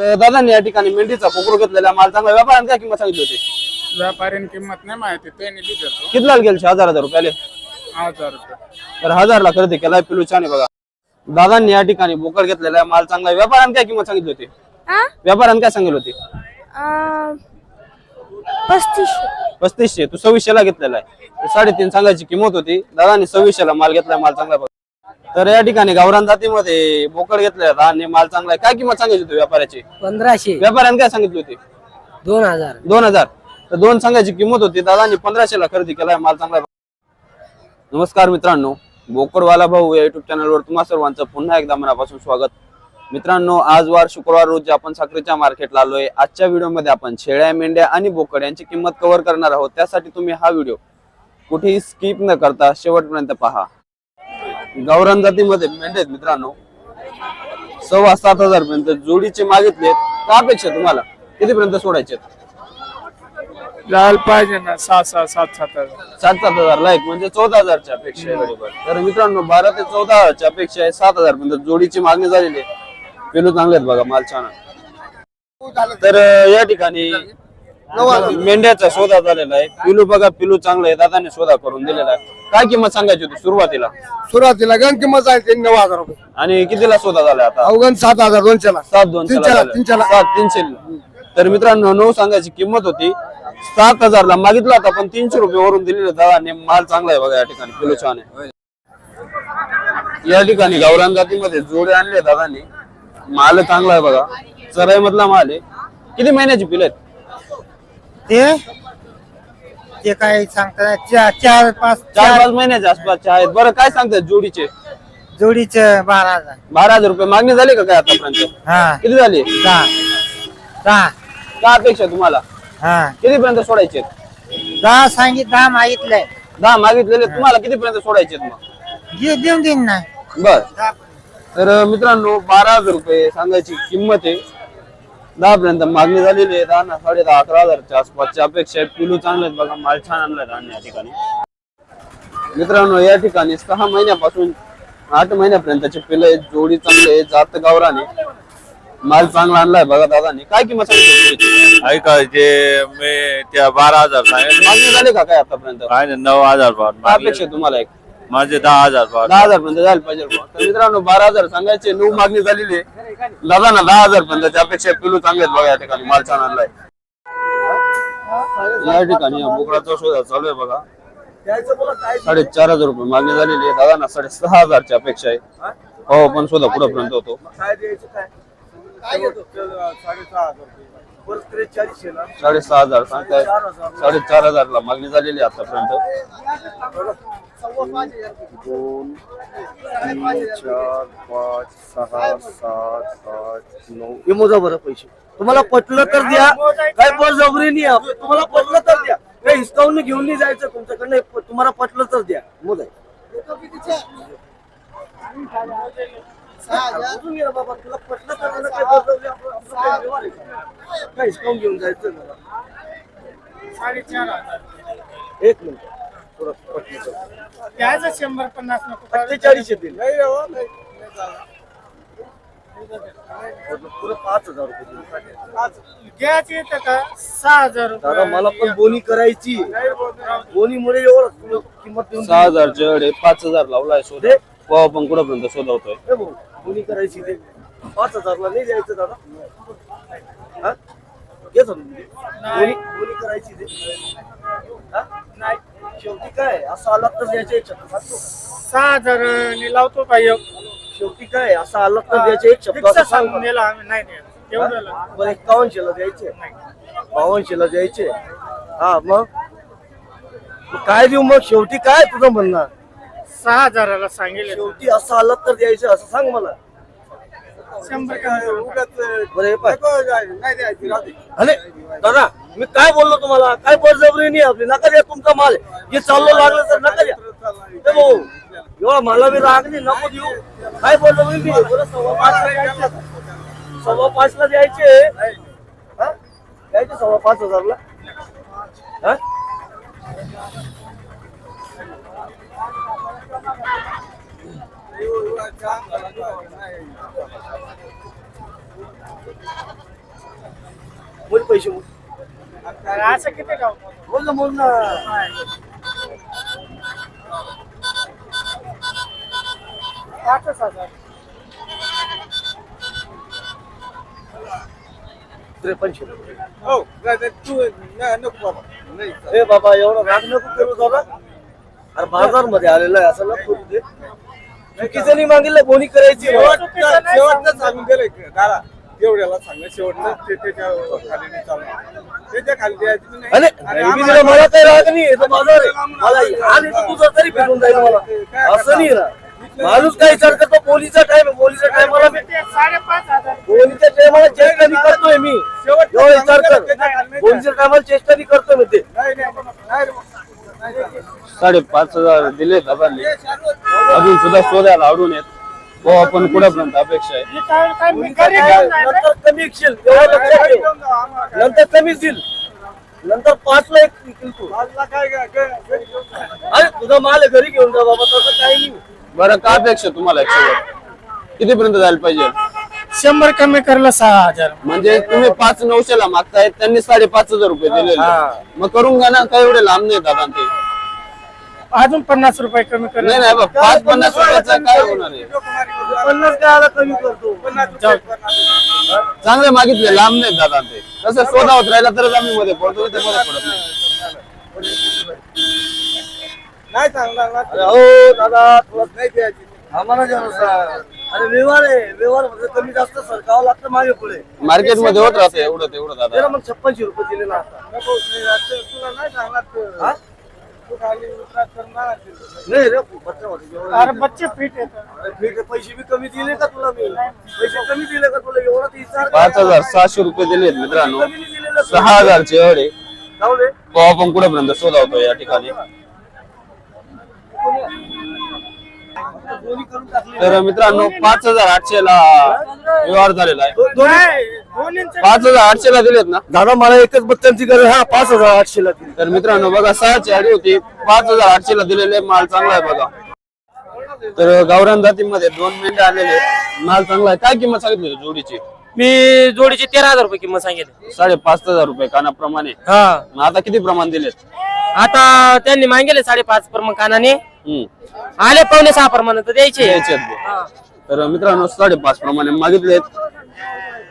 तर दादांनी या ठिकाणी मेंढीचा कोकरू घेतलेला माल चांगला व्यापाराने काय किंमत सांगितली होती? व्यापाऱ्याने किंमत नाही माहिती त्यांनी दिली कितीला गेल हजार हजार रुपयाले हजार रुपये. तर हजारला खरेदी केलाय पिलू छान आहे बघा. दादांनी या ठिकाणी बोकड घेतलेला आहे, माल चांगला आहे. व्यापाराने काय किंमत सांगितली होती? आ? व्यापाराने काय सांगितली होती? आ, पस्तीस पस्तीसशे. तू सव्वीसशे ला घेतलेला आहे. तर साडेतीन सांगायची किंमत होती. दादांनी सव्वीसशे ला माल घेतलाय माल चांगला आहे बघा तर या ठिकाणी गावरान जातीमध्ये बोकड घेतलाय दादांनी माल चांगला आहे. काय किंमत सांगायची होती व्यापाराची पंधराशे. व्यापाऱ्याने काय सांगितली होती? दोन हजार. दोन हजार. तर दोन सांगायची किंमत होती. दादांनी पंधराशे ला खरेदी केलाय माल चांगला आहे. नमस्कार मित्रांनो. बोकडवाला भाऊ या युट्यूब चॅनलवर तुम्हा सर्वांचं पुन्हा एकदा मनापासून स्वागत. मित्रांनो आज वार शुक्रवार रोजी आपण साखरेच्या मार्केटला आलोय. आजच्या व्हिडिओमध्ये आपण शेळ्या मेंढ्या आणि बोकड यांची किंमत कव्हर करणार आहोत. त्यासाठी तुम्ही हा व्हिडिओ कुठेही स्किप न करता शेवटपर्यंत पहा. गावरान जातीमध्ये मेंढ्या आहेत मित्रांनो. सव्वा सात हजार पर्यंत जोडीचे मागितले का अपेक्षा तुम्हाला? कितीपर्यंत सोडायचे जायला पाहिजे ना सहा सहा सात सात हजार. सात सात हजार लाईक म्हणजे चौदा हजारच्या अपेक्षा आहे. तर मित्रांनो बारा ते चौदा हजारच्या अपेक्षा आहे. सात हजार पर्यंत जोडीची मागणी झालेली आहे. पेलू चांगले आहेत बघा माल छान. तर या ठिकाणी मेंढ्याचा शोधा झालेला आहे. पिलू बघा पिलू चांगलं आहे. दादाने शोधा करून दिलेला आहे. काय किंमत सांगायची होती सुरुवातीला? सुरुवातीला गण किंमत आहे ते नऊ हजार रुपये. आणि कितीला शोधा झाला आता? अवगण सात हजार दोनशेला. सात दोन तीनशेला, तीनशेला. सात तीनशे. तर मित्रांनो नऊ सांगायची किंमत होती. सात हजारला मागितला होता पण तीनशे रुपये वरून दिलेले दादाने. माल चांगला आहे बघा या ठिकाणी किलो छान आहे या ठिकाणी गावरान जातीमध्ये जोडे आणले दादाने. माल चांगला आहे बघा. चराई मधला माल आहे. किती महिन्याची पिल आहेत? ते? ते काय सांगतात चार चार पाच चार पाच महिन्याच्या आसपासचे आहेत. बरं काय सांगतात जोडीचे? जोडीच बारा हजार. बारा हजार रुपये. मागणी झाली का काय आतापर्यंत? हा. किती झाली? दहा. दहा. का अपेक्षा तुम्हाला. हा. कितीपर्यंत सोडायचे दहा सांगित दहा मागितलंय. दहा मागितलेले तुम्हाला कितीपर्यंत सोडायचे मग? जे देऊन देईन ना. बर. तर मित्रांनो बारा हजार रुपये सांगायची किंमत आहे. दहा पर्यंत मागणी झालेली आहे. दहा ना साडे दहा अकरा हजारच्या आसपासच्या अपेक्षा आहे. पिलू चांगले आहेत बघा माल छान आणलाय धान्य या ठिकाणी. मित्रांनो या ठिकाणी सहा महिन्यापासून आठ महिन्यापर्यंतचे पिलं आहेत. जोडी चांगले आहे जात गावराने. माल चांगला आणलाय बघा दादानी. काय किंमत सांगितली? ऐका जे मी त्या बारा हजार सांगितले. मागणी झाली का काय आतापर्यंत? काय नाही नऊ हजार भाव. काय अपेक्षा आहे तुम्हाला एक? माझे दहा हजार भाव दहा हजार पर्यंत जायला पाहिजे बुवा. तर मित्रांनो बारा हजार सांगायचे नऊ मागणी झालेली आहे. दादा ना दहा हजार पर्यंत त्यापेक्षा पिलू चांगले आहेत बघा या ठिकाणी माल छान आणलाय. या ठिकाणी या बोकडाचा शोधा चालू आहे बघा. साडेचार हजार रुपये मागणी झालेली आहे. दादा ना साडे सहा हजारची अपेक्षा आहे. हो पण शोधा पुढे पर्यंत होतो? साडेसहा हजार सांगताय. साडेचार हजारला मागणी झालेली आहे आतापर्यंत. दोन तीन चार पाच सहा सात आठ नऊ. हे मोजा बरं पैसे. तुम्हाला पटलं तर द्या. काय बळजबरी नाही आपलं तुम्हाला पटलं तर द्या. काही हिसकावून घेऊन नाही जायचं तुमच्याकडनं. हे प- तुम्हाला पटलं तर द्या. मोजा अजून ये ना बाबा. तुला पटलं तर द्या, काय बळजबरी आपलं- आपलं काय व्यवहार आहे? का? काय हिसकावून घेऊन जायचं मला एक मिनिट. थोडं पटलं तर. त्याच शंभर पन्नास नको अठ्ठेचाळीस येतील. पुढं पाच हजार रुपये देऊ. द्यायचे येतं का सहा हजार दादा मला पण बोनी करायची. बोनीमुळे एवढं किंमत देऊन सहा हजारचे अडे पाच हजार लावलाय शोध. दे. हो पण कुठपर्यंत शोधवतोय? हे भाऊ, बोनी करायची ते. पाच हजारला नाही द्यायचं दादा. हा? घे समजून घे. बोनी बोनी करायची ते. हा? नाही. शेवटी काय असं आलात तर द्यायचे एक शब्द सांगतो. सहा हजार लावतो का एक. शेवटी काय असं आलात तर द्यायचे एक शब्द फिक्स सांग सांगून दिला आम्ही. नाही नाही. बरं एकावन्नशेला द्यायचे? बावनशेला द्यायचे? हा मग? मग काय देऊ मग? शेवटी काय तुझं म्हणणं? सहा हजाराला सांगेल शेवटी असं आलं तर द्यायचं असं सांग मला. शंभर का बरं हे पाय. अरे दादा मी काय बोललो तुम्हाला? काय बळजबरी नाही आपली. नका द्या तुमचा माल. जे चाललो लागलं तर नका द्या. भाऊ एवढा मला बी राग नाही. नको देऊ. काय बळजबरी नाही. बरं सव्वा पाचला द्यायचे सव्वा पाचला द्यायचे. हा? द्यायचे सव्वा पाच हजारला. हा? मोज पैसे असं किती गाव मोज ना मोज ना. पाचच हजार. त्रेपन्नशे हो तू नको बाबा. नाही ए बाबा एवढं राग नको करू दादा अरे बाजारमध्ये आलेलं आहे असं नको करू दे. चुकीचं नाही मागितलं कोणी करायची. शेवटचं शेवटचं सांगून गेलंय दादा. तेवढ्याला सांगा शेवटचं ते त्याच्याखाली नाही चालणार त्याच्याखाली द्यायची नाही. अरे मी दिलं मला काही राग नाही हे तर मला आणि तर तुझा तरी भेटून जाईल मला असं नाही ना. माणूस काय विचार करतो पोलीचा टाइम आहे पोलीचा टायमाला मी साडेपाच हजार. पोलीच्या टायमाला चेष्टा नाही करतोय मी. एवढा विचार कर. पोलीच्या टायमाला चेष्टा नाही करतोय मी ते. नाही नाही नाही रे बाबा. नाही रे. साडेपाच हजार दिले दादांनी अजून सुद्धा शोधायला आवडून येत. हो आपण कुठपर्यंत अपेक्षा आहे. नंतर कमी येशील एवढं लक्षात ठेव नंतर कमीच देईल नंतर पाच ला एक तू. अरे तुझा माल आहे, घरी घेऊन जा बाबा तसं काही नाही बरं काय अपेक्षा तुम्हाला एक शेवट कितीपर्यंत जायला पाहिजे शंभर कमी करला सहा हजार म्हणजे तुम्ही पाच नऊशेला मागताय त्यांनी साडेपाच हजार रुपये दिलेले मग करून घ्या ना काय एवढे लांब नाही दादा ते अजून पन्नास रुपये कमी कर. नाही नाही बा, पाच पन्नास रुपयाचं काय होणार आहे? पन्नास काय आला कमी करतो. चांगले मागितले लांब नाही दादा ते. तसं शोधा होत राहिला तरच आम्ही मध्ये पडतो ते मध्ये पडत नाही. नाही सांगणार ना अरे हो दादा थोडं नाही द्यायची आम्हाला अरे व्यवहार आहे व्यवहार म्हणजे कमी जास्त सरकावं लागतं मागे पुढे. मार्केटमध्ये होत राहते एवढं तेवढं दादा. त्याला मग छप्पनशे रुपये दिले ना आता. नको, नाही, आता तुला नाही सांगणार तू. हा? तू खाली उतरा करणार नाही रे बच्चा होता जेवढं. अरे बच्चे फिट येतात अरे ठीक आहे, पैसे बी कमी दिले का तुला मी? पैसे कमी दिले का तुला? एवढा तर विचार कर. पाच हजार सहाशे रुपये दिलेत मित्रांनो कमी नाही दिलेलं तू. सहा हजारचे एवढे. जाऊ दे. तो आपण कुठेपर्यंत शोधावतो या ठिकाणी? दोन्ही करून टाकले. तर मित्रांनो पाच हजार आठशे ला व्यवहार झालेला आहे. पाच हजार आठशे ला दिलेत ना? दादा मला एकच बच्चांची गरज. हा पाच हजार आठशे ला दिली तर मित्रांनो बघा सहाची आडी होती. पाच हजार आठशे ला दिलेले माल चांगला आहे बघा. तर गावरान जातीमध्ये दोन मेंढ्या आलेले. माल चांगला आहे. काय किंमत सांगितली होती जोडीची? मी जोडीची तेरा हजार रुपये किंमत सांगितली. साडेपाच हजार रुपये कानाप्रमाणे. हा. मग आता किती प्रमाण दिलेत? आता त्यांनी मागितले साडेपाच प्रमाण कानाने. हम्म. आले पावणे सहा प्रमाण तर द्यायचे द्यायचे. आहेत ते. तर मित्रांनो साडेपाच प्रमाणे मागितलेत.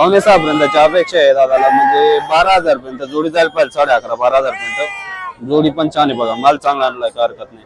पावणे सहा अपेक्षा आहे दादाला. म्हणजे बारा हजार पर्यंत जोडी जायला पाहिजे साडे अकरा बारा हजार पर्यंत. जोडी पण छान आहे बघा माल चांगला आणलाय काय हरकत नाही.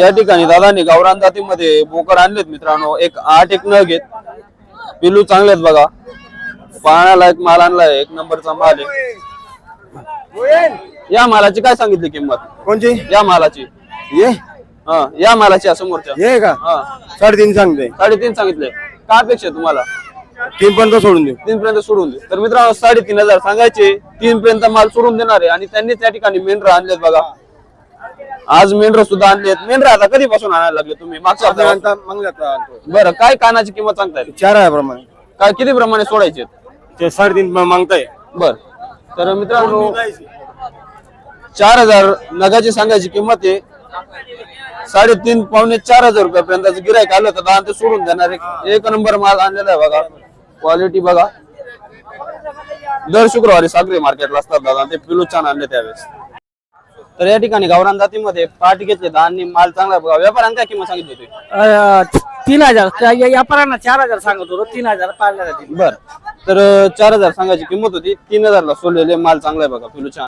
या ठिकाणी दादाने गावरान जातीमध्ये बोकड आणलेत मित्रांनो. एक आठ एक नग आहेत. पिलू चांगले आहेत बघा. पाहण्यालायक माल आणलाय एक नंबरचा माल आहे. या मालाची काय सांगितली किंमत? कोणची? या मालाची. ये? हा या मालाची समोरच्या. ये का? हा. साडेतीन सांगते. साडेतीन सांगितले. काय अपेक्षा आहे तुम्हाला? तीन पर्यंत सोडून देऊ. तीन पर्यंत सोडून दे तर मित्रांनो साडेतीन हजार सांगायचे. तीन पर्यंत माल सोडून देणार आहे आणि त्यांनी त्या ठिकाणी मेंढर आणलेत बघा. आज मेंढर सुद्धा आणलेत. मेंढर आता कधीपासून आणायला लागले तुम्ही? मागच्या हप्त्यात? बरं काय कानाची किंमत सांगताय? चार आहे प्रमाणे. काय किती प्रमाणे सोडायचे? ते साडेतीन मागताय. बर. तर मित्रांनो चार हजार नगाची सांगायची किंमत आहे. साडेतीन पावणे चार हजार रुपयापर्यंत गिरायक आलं तर दहा ते सोडून देणार एक- एक नंबर माल आणलेला आहे बघा. क्वालिटी बघा. दर शुक्रवारी सागरी मार्केटला असतात दादा. ते पिलू छान आणले त्यावेळेस. तर या ठिकाणी गावरान जातीमध्ये पाठ घेतले आणि माल चांगला आहे बघा. व्यापाऱ्यांनी काय किंमत सांगितली होती? तीन हजार. त्या या- व्यापाऱ्यांना चार हजार सांगत होतो. तीन हजार पाळल्या जातील बर. तर अं, चार हजार सांगायची किंमत होती. तीन हजारला सोडलेले माल चांगला आहे बघा. पिलू छान.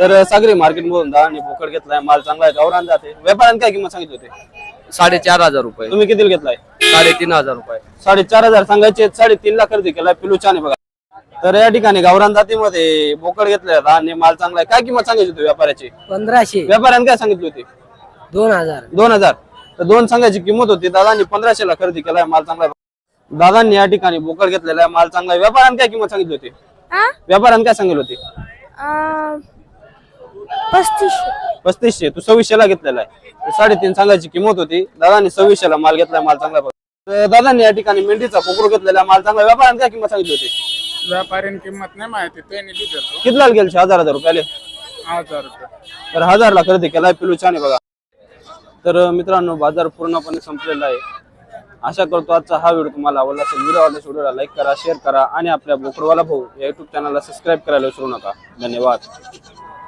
तर सागरी मार्केट मधून दहा आणि बोकड घेतलाय माल चांगला आहे गावरान जाते व्यापाऱ्यांनी काय किंमत सांगितली होती? साडेचार हजार रुपये. तुम्ही किती घेतलाय? साडेतीन हजार रुपये. साडेचार हजार सांगायचे साडेतीन ला खरेदी केलाय. पिलू छान आहे बघा. तर या ठिकाणी गावरान जातीमध्ये बोकड घेतलाय आणि माल चांगला आहे. काय किंमत सांगायची होती व्यापाऱ्याची? पंधराशे. व्यापाऱ्यांनी काय सांगितली होती? दोन हजार. दोन हजार. तर दोन सांगायची किंमत होती. दादांनी पंधराशे ला खरेदी केलाय माल चांगला आहे दादांनी या ठिकाणी बोकड घेतलेला आहे माल चांगला आहे. व्यापाऱ्यांनी काय किंमत सांगितली होती? हा व्यापाऱ्यांनी काय सांगितली होती? अं, पस्तीसशे. पस्तीसशे. तू सव्वीसशे ला घेतलेला आहे. साडेतीन सांगायची किंमत होती. दादांनी सव्वीसशे ला माल घेतलाय माल चांगला. तर दादांनी या ठिकाणी मेंढीचा कोकरू घेतलेला माल चांगला. व्यापाऱ्यांनी काय किंमत सांगितली होती? व्यापाऱ्याने किंमत नाही माहिती. त्यांनी दिली कितीला गेले हजार हजार रुपयाले. हजार रुपये. तर हजारला खरेदी केलाय पिलू छान आहे बघा. तर मित्रांनो बाजार पूर्णपणे संपलेला आहे. आशा करतो आजचा हा व्हिडिओ तुम्हाला आवडला असेल व्हिडिओ आवडल्यास व्हिडिओला लाईक करा शेअर करा आणि आपल्या बोकडवाला भाऊ या युट्यूब चॅनलला सबस्क्राईब करायला विसरू नका. धन्यवाद.